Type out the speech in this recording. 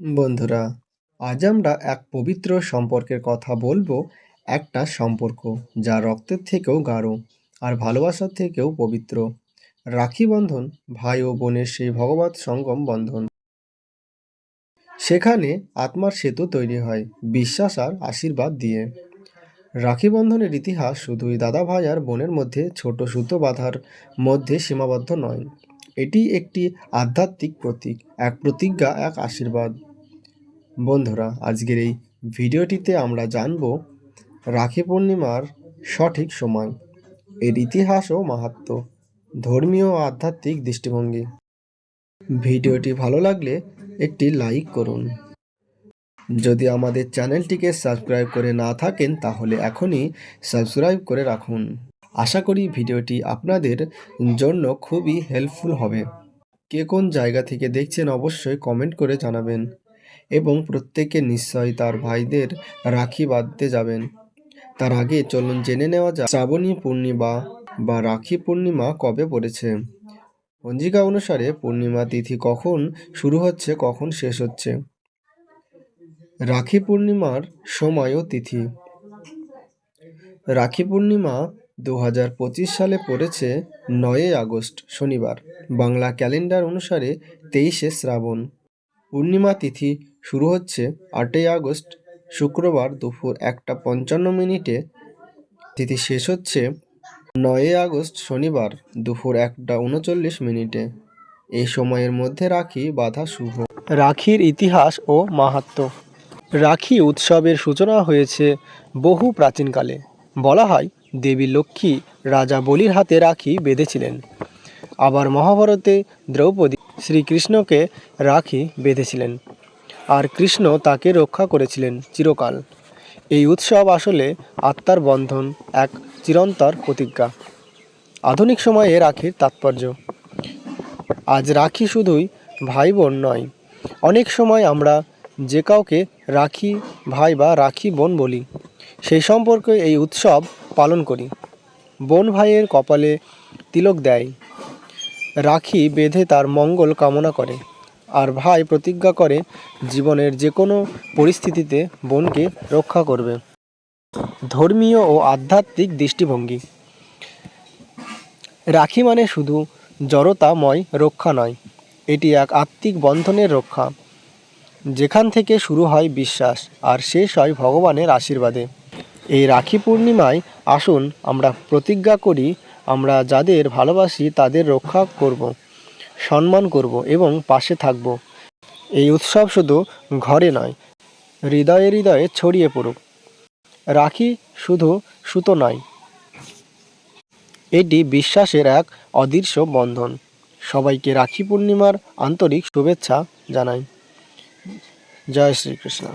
বন্ধুরা, আজ আমরা এক পবিত্র সম্পর্কের কথা বলব, একটা সম্পর্ক যা রক্তের থেকেও গাঢ় আর ভালোবাসার থেকেও পবিত্র। রাখি বন্ধন, ভাই ও বোনের সেই ভগবত সঙ্গম বন্ধন। সেখানে আত্মার সেতু তৈরি হয়, বিশ্বাস আর আশীর্বাদ দিয়ে। রাখি বন্ধনের ইতিহাস শুধুই দাদা ভাই আর বোনের মধ্যে ছোট সুতো বাঁধার মধ্যে সীমাবদ্ধ নয়। এটি একটি আধ্যাত্মিক প্রতীক, এক প্রতিজ্ঞা, এক আশীর্বাদ। বন্ধুরা, আজকের এই ভিডিওটিতে আমরা জানব রাখি পূর্ণিমার সঠিক সময়, এর ইতিহাস ও মাহাত্ম্য ধর্মীয় ও আধ্যাত্মিক দৃষ্টিভঙ্গি। ভিডিওটি ভালো লাগলে একটি লাইক করুন। যদি আমাদের চ্যানেলটিকে সাবস্ক্রাইব করে না থাকেন, তাহলে এখনই সাবস্ক্রাইব করে রাখুন। আশা করি ভিডিওটি আপনাদের জন্য খুবই হেল্পফুল হবে। কে কোন জায়গা থেকে দেখছেন, অবশ্যই কমেন্ট করে জানাবেন। এবং প্রত্যেকে নিশ্চয়ই তার ভাইদের রাখি বাঁধতে যাবেন। তার আগে চলুন জেনে নেওয়া যাক শ্রাবণী পূর্ণিমা বা রাখি পূর্ণিমা কবে পড়েছে। পঞ্জিকা অনুসারে পূর্ণিমা তিথি কখন শুরু হচ্ছে, কখন শেষ হচ্ছে? রাখি পূর্ণিমার সময় ও তিথি। রাখি পূর্ণিমা দু হাজার পঁচিশ সালে পড়েছে নয়ই আগস্ট, শনিবার। বাংলা ক্যালেন্ডার অনুসারে তেইশে শ্রাবণ। পূর্ণিমা তিথি শুরু হচ্ছে আটই আগস্ট, শুক্রবার দুপুর একটা পঞ্চান্ন মিনিটে। তিথি শেষ হচ্ছে নয়ই আগস্ট, শনিবার দুপুর একটা উনচল্লিশ মিনিটে। এই সময়ের মধ্যে রাখি বাধা শুভ। রাখির ইতিহাস ও মাহাত্ম্য। রাখি উৎসবের সূচনা হয়েছে বহু প্রাচীনকালে। বলা হয়, দেবী লক্ষ্মী রাজা বলির হাতে রাখি বেঁধেছিলেন। আবার মহাভারতে দ্রৌপদী শ্রীকৃষ্ণকে রাখি বেঁধেছিলেন। আর কৃষ্ণ তাকে রক্ষা করেছিলেন চিরকাল। এই উৎসব আসলে আত্মার বন্ধন, এক চিরন্তর প্রতিজ্ঞা। আধুনিক সময়ে রাখির তাৎপর্য। আজ রাখি শুধুই ভাই বোন নয়। অনেক সময় আমরা যে কাউকে রাখি ভাই বা রাখি বোন বলি, সেই সম্পর্কে এই উৎসব পালন করি। বোন ভাইয়ের কপালে তিলক দেয়। রাখি বেঁধে তার মঙ্গল কামনা করে। আর ভাই প্রতিজ্ঞা করে জীবনের যে কোনো পরিস্থিতিতে বোনকে রক্ষা করবে। ধর্মীয় ও আধ্যাত্মিক দৃষ্টিভঙ্গি। রাখি মানে শুধু জড়তাময় রক্ষা নয়, এটি এক আত্মিক বন্ধনের রক্ষা। যেখান থেকে শুরু হয় বিশ্বাস আর শেষ হয় ভগবানের আশীর্বাদে। এই রাখি পূর্ণিমায় আসুন আমরা প্রতিজ্ঞা করি, আমরা যাদের ভালোবাসি তাদের রক্ষা করব। সম্মান করব এবং পাশে থাকব। এই উৎসব শুধু ঘরে নয়, হৃদয়ে হৃদয়ে ছড়িয়ে পড়ুক। রাখি শুধু সুতো নয়। এটি বিশ্বাসের এক অদৃশ্য বন্ধন। সবাইকে রাখি পূর্ণিমার আন্তরিক শুভেচ্ছা জানাই। জয় শ্রীকৃষ্ণ।